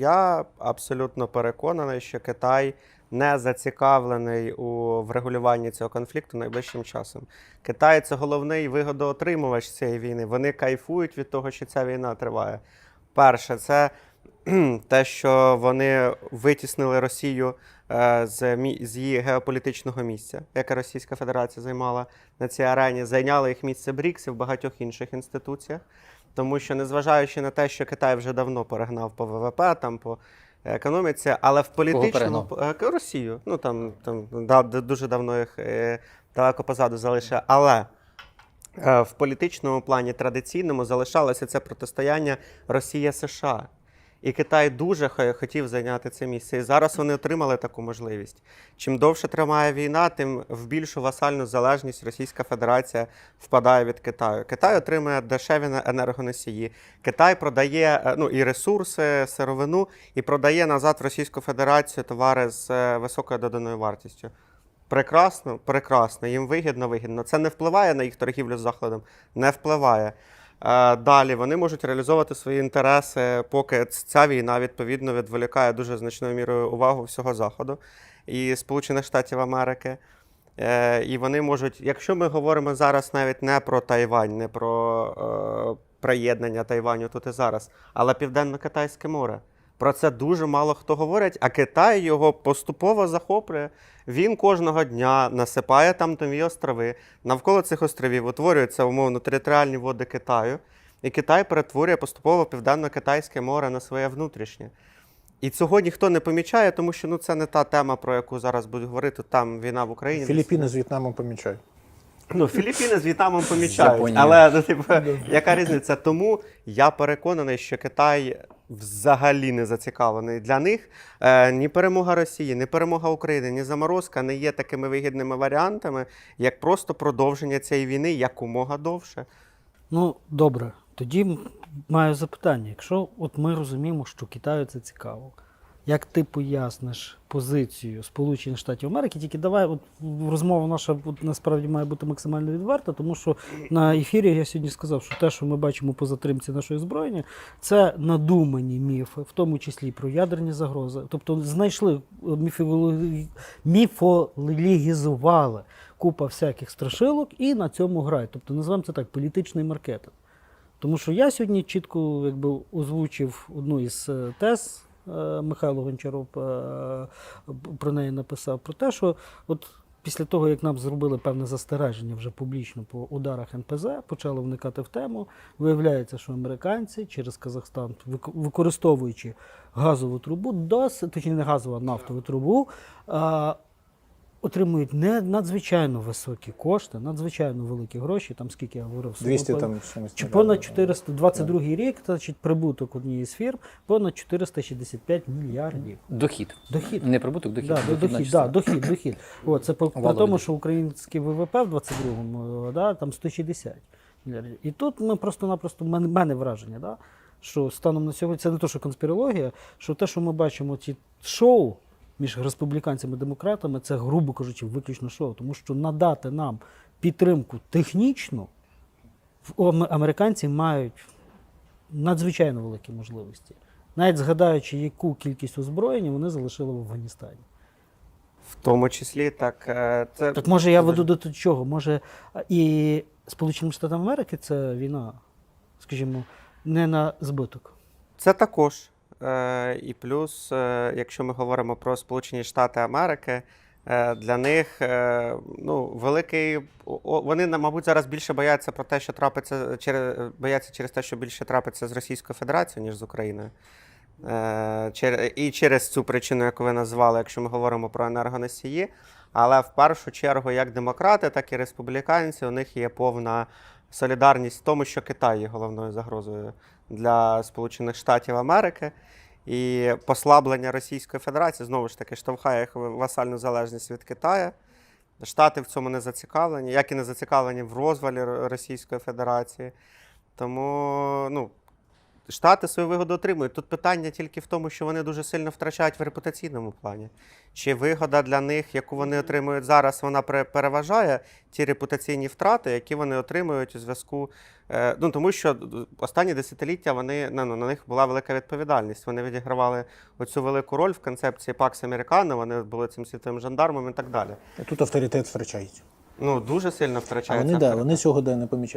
Я абсолютно переконаний, що Китай не зацікавлений у врегулюванні цього конфлікту найближчим часом. Китай це головний вигодоотримувач цієї війни. Вони кайфують від того, що ця війна триває. Перше, це те, що вони витіснили Росію е, з, з її геополітичного місця, яке Російська Федерація займала на цій арені, зайняли їх місце БРІКС і в багатьох інших інституціях. Тому що, незважаючи на те, що Китай вже давно перегнав по ВВП, там по економіці, але в політичному? Е, Росію. Ну там, там да, дуже давно їх е, далеко позаду залишили. Але е, в політичному плані традиційному залишалося це протистояння Росія-США. І Китай дуже хотів зайняти це місце. І зараз вони отримали таку можливість. Чим довше тримає війна, тим в більшу васальну залежність Російська Федерація впадає від Китаю. Китай отримує дешеві енергоносії. Китай продає е, ну, і ресурси, сировину, і продає назад в Російську Федерацію товари з е, високою доданою вартістю. Прекрасно, прекрасно, їм вигідно, вигідно. Це не впливає на їх торгівлю з Заходом, не впливає. Е, Далі вони можуть реалізовувати свої інтереси, поки ця війна відповідно відволікає дуже значною мірою увагу всього Заходу і Сполучених Штатів Америки. Е, І вони можуть, якщо ми говоримо зараз навіть не про Тайвань, не про е, приєднання Тайваню тут і зараз, але Південно-Китайське море. Про це дуже мало хто говорить, а Китай його поступово захоплює. Він кожного дня насипає там нові острови. Навколо цих островів утворюються умовно територіальні води Китаю, і Китай перетворює поступово Південно-Китайське море на своє внутрішнє. І цього ніхто не помічає, тому що ну, це не та тема, про яку зараз будуть говорити. Там війна в Україні. Філіппіни з В'єтнамом помічають. Ну, Філіппіни з В'єтнамом помічають. Японія. Але ну, типу, яка різниця? Тому я переконаний, що Китай взагалі не зацікавлений. Для них е, ні перемога Росії, ні перемога України, ні заморозка не є такими вигідними варіантами, як просто продовження цієї війни якомога довше. Ну, добре. Тоді маю запитання. Якщо от ми розуміємо, що Китаю це цікаво, як ти поясниш позицію Сполучених Штатів Америки? Тільки давай, от розмова наша от, насправді має бути максимально відверта, тому що на ефірі я сьогодні сказав, що те, що ми бачимо по затримці нашої збройні, це надумані міфи, в тому числі про ядерні загрози. Тобто знайшли е, купа всяких страшилок і на цьому грають. Тобто називаємо це так політичний маркетинг. Тому що я сьогодні чітко якби, озвучив одну із е, тез. Е, Михайло Гончаров е, про неї написав про те, що от після того, як нам зробили певне застереження вже публічно по ударах НПЗ, почали вникати в тему. Виявляється, що американці через Казахстан, використовуючи газову трубу, досить, точніше не газову, а нафтову трубу, е, отримують не надзвичайно високі кошти, надзвичайно великі гроші. Там скільки я говорив, 200 там чи понад 422 рік, значить, прибуток однієї з фірм понад 465 мільярдів. Дохід. Дохід. Не прибуток, дохід. Да, до- Дохідна дохід, да, дохід, дохід. О, це по- при тому, що український ВВП в 22-му, да, там 160 мільярдів. І тут ми просто-напросто, в мене, мене враження, да, що станом на сьогодні, це не то, що конспірологія, що те, що ми бачимо, ці шоу між республіканцями і демократами, це, грубо кажучи, виключно шоу. Тому що надати нам підтримку технічну, американці мають надзвичайно великі можливості. Навіть згадаючи, яку кількість озброєння вони залишили в Афганістані. В тому числі так. е, Це Так може я веду до чого? Може і Сполученим Штатам Америки це війна, скажімо, не на збиток. Це також. Е, і плюс, е, якщо ми говоримо про Сполучені Штати Америки, е, для них ну, великий. Вони, мабуть, зараз більше бояться про те, що трапиться через бояться через те, що більше трапиться з Російською Федерацією, ніж з Україною. І через цю причину, яку ви назвали, якщо ми говоримо про енергоносії. Але в першу чергу, як демократи, так і республіканці, у них є повна солідарність в тому, що Китай є головною загрозою для Сполучених Штатів Америки. І послаблення Російської Федерації знову ж таки штовхає їх в васальну залежність від Китаю. Штати в цьому не зацікавлені, як і не зацікавлені в розвалі Російської Федерації. Тому ну, Штати свою вигоду отримують. Тут питання тільки в тому, що вони дуже сильно втрачають в репутаційному плані. Чи вигода для них, яку вони отримують зараз, вона переважає ті репутаційні втрати, які вони отримують у зв'язку. е, Ну тому що останні десятиліття вони ну, на них була велика відповідальність. Вони відігравали оцю велику роль в концепції Пакс Американо. Вони були цим світовим жандармом і так далі. Тут авторитет втрачають. Ну дуже сильно А вони, да, вони цього не помічають.